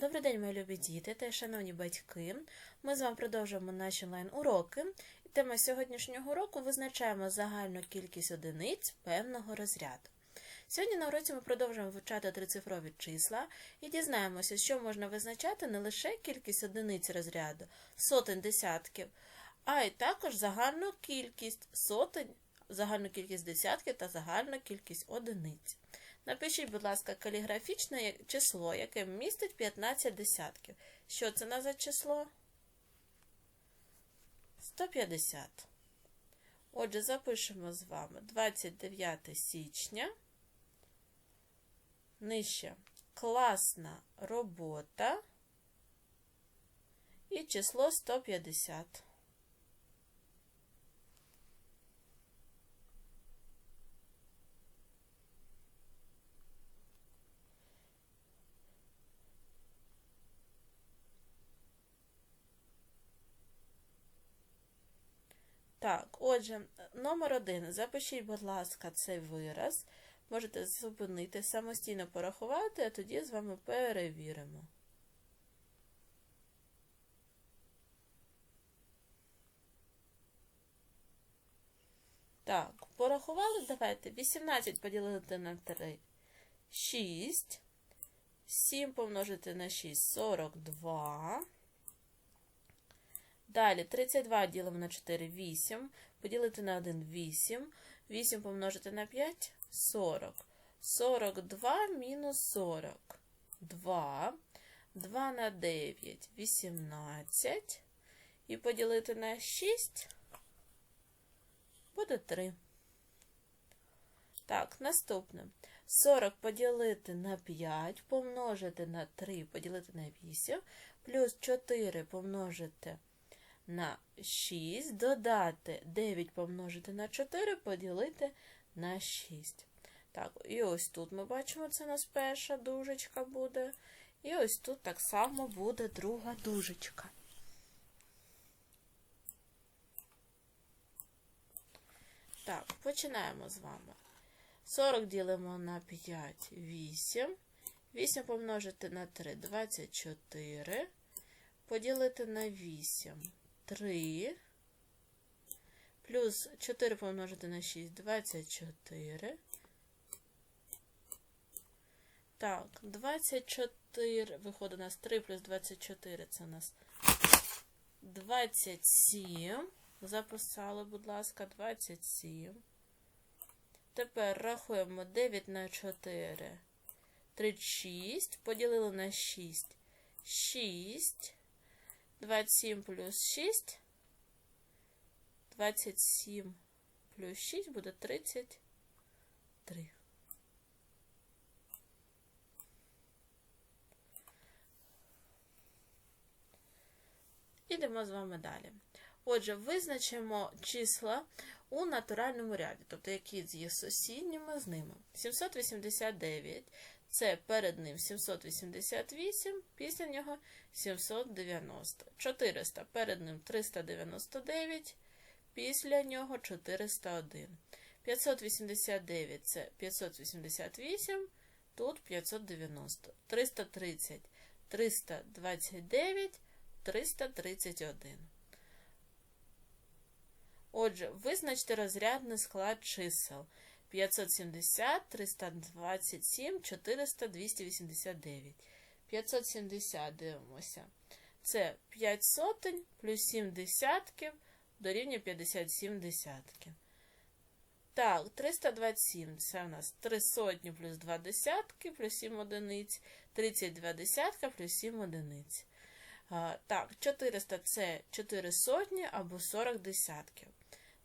Добрий день, мої любі діти та шановні батьки. Ми з вами продовжуємо наші онлайн-уроки. І Тема сьогоднішнього уроку визначаємо загальну кількість одиниць певного розряду. Сьогодні на уроці ми продовжуємо вивчати трицифрові числа і дізнаємося, що можна визначати не лише кількість одиниць розряду, сотень десятків, а й також загальну кількість сотень, загальну кількість десятків та загальну кількість одиниць. Напишіть, будь ласка, каліграфічне число, яке містить 15 десятків. Що це на за число? 150. Отже, запишемо з вами 29 січня. Нижче класна робота і число 150. Так, отже, номер один. Запишіть, будь ласка, цей вираз. Можете зупинити, самостійно порахувати, а тоді з вами перевіримо. Так, порахували, давайте. 18 поділити на 3. 6. 7 помножити на 6 42. Далі 32 ділимо на 4 8. Поділити на 1 8. 8 помножити на 5 40. 42 мінус 40. 2. 2 на 9 18. І поділити на 6 буде 3. Так, наступне. 40 поділити на 5, помножити на 3, поділити на 8, плюс 4 помножити на 6, додати 9 помножити на 4, поділити на 6. Так, і ось тут ми бачимо, це у нас перша дужечка буде. І ось тут так само буде друга дужечка. Так, починаємо з вами. 40 ділимо на 5, 8. 8 помножити на 3, 24. Поділити на 8, 3. Плюс 4 помножити на 6, 24. Так, 24, виходить у нас 3 плюс 24, це у нас 27. Записали, будь ласка, 27. Тепер рахуємо 9 на 4. 36. Поділили на 6. 6. 27 плюс 6. 27 плюс 6 буде 33. Ідемо з вами далі. Отже, визначимо числа у натуральному ряді, тобто які є сусідніми з ними. 789 це перед ним 788, після нього 790. 400 перед ним 399, після нього 401. 589 це 588, тут 590. 330 329, 331. Отже, визначте розрядний склад чисел 570, 327, 400, 289. 570, дивимося. Це 5 сотень плюс 7 десятків дорівнює 57 десятків. Так, 327 це у нас 3 сотні плюс 2 десятки плюс 7 одиниць, 32 десятка плюс 7 одиниць. Так, 400 це 4 сотні або 40 десятків.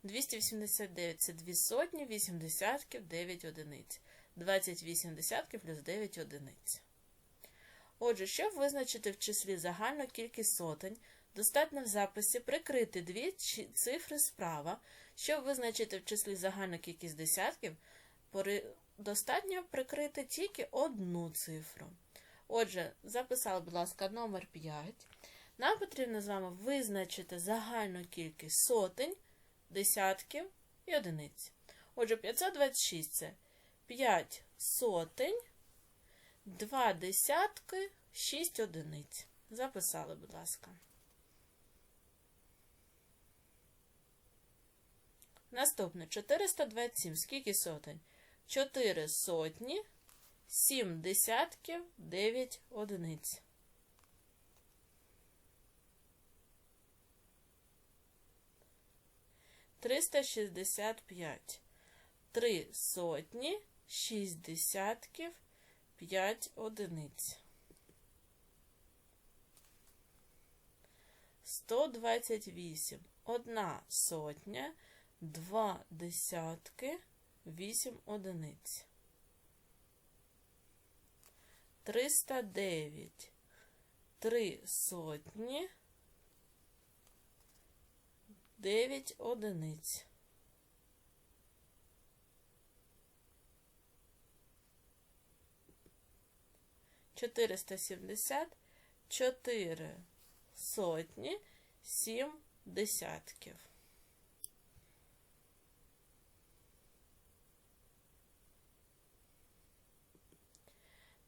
289 це 2 сотні, 8 десятків, 9 одиниць. 28 десятків плюс 9 одиниць. Отже, щоб визначити в числі загальну кількість сотень, достатньо в записі прикрити дві цифри справа. Щоб визначити в числі загальну кількість десятків, достатньо прикрити тільки одну цифру. Отже, записали, будь ласка, номер 5. Нам потрібно з вами визначити загальну кількість сотень десятків і одиниць. Отже, 526 це 5 сотень, 2 десятки, 6 одиниць. Записали, будь ласка. Наступне 427. Скільки сотень? 4 сотні, 7 десятків, 9 одиниць. Триста шістдесят п'ять. Три сотні, шість десятків, п'ять одиниць. Сто двадцять вісім. Одна сотня, два десятки, вісім одиниць. Триста дев'ять. Три сотні, дев'ять одиниць. Чотириста сімдесят чотири сотні, сім десятків.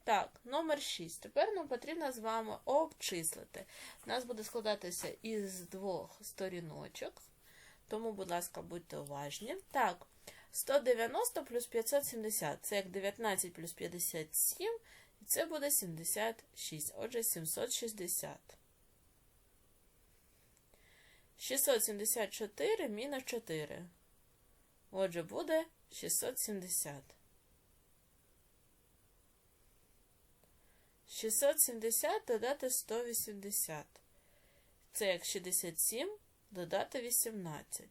Так, номер 6. Тепер нам потрібно з вами обчислити. У нас буде складатися із двох сторіночок, тому, будь ласка, будьте уважні. Так, 190 плюс 570 це як 19 плюс 57, і це буде 76. Отже, 760. 674 мінус 4. Отже, буде 670. 670 додати 180. Це як 67 додати 18.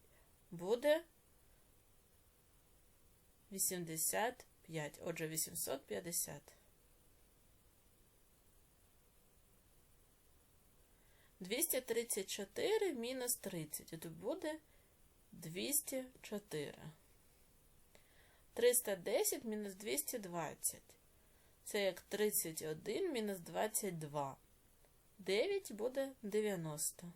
Буде 85. Отже, 850. 234 мінус 30. Тут буде 204. 310 мінус 220. Це як 31 мінус 22. 9 буде 90.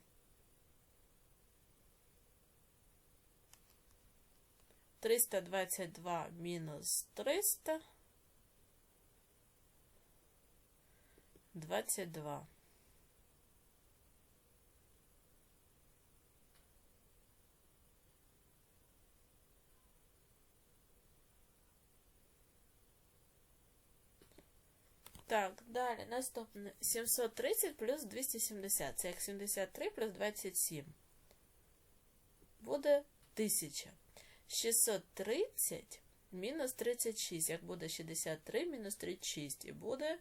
Триста двадцять два мінус триста. Двадцять два. Так, далі наступне 730 плюс 270. Це як 73 плюс 27. Буде 1000. 630 мінус 36. Як буде 63 мінус 36. І буде.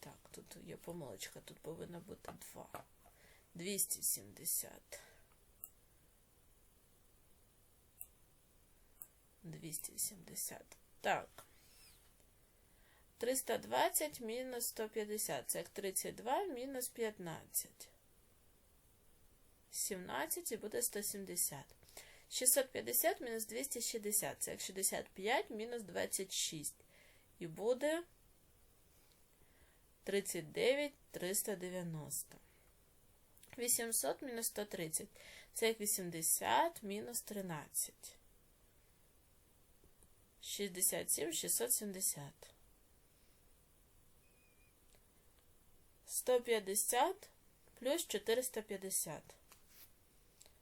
Так, тут є помилочка, тут повинно бути 2. 270. 270. Так. 320 мінус 150. Це як 32 мінус 15. 17 і буде 170. 650 мінус 260. Це як 65 мінус 26. І буде 39 390. 800 мінус 130. Це як 80 мінус 13. 67 670. 150 плюс 450.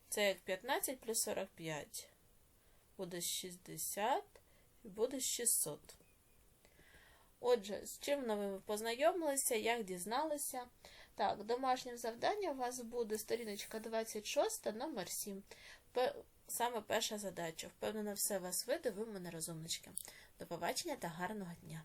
Це як 15 плюс 45. Буде 60 і буде 600. Отже, з чим ви познайомилися, як дізналися. Так, домашнім завданням у вас буде сторіночка 26, номер 7. Саме перша задача. Впевнена, все вас вийде, ви розумнички. До побачення та гарного дня!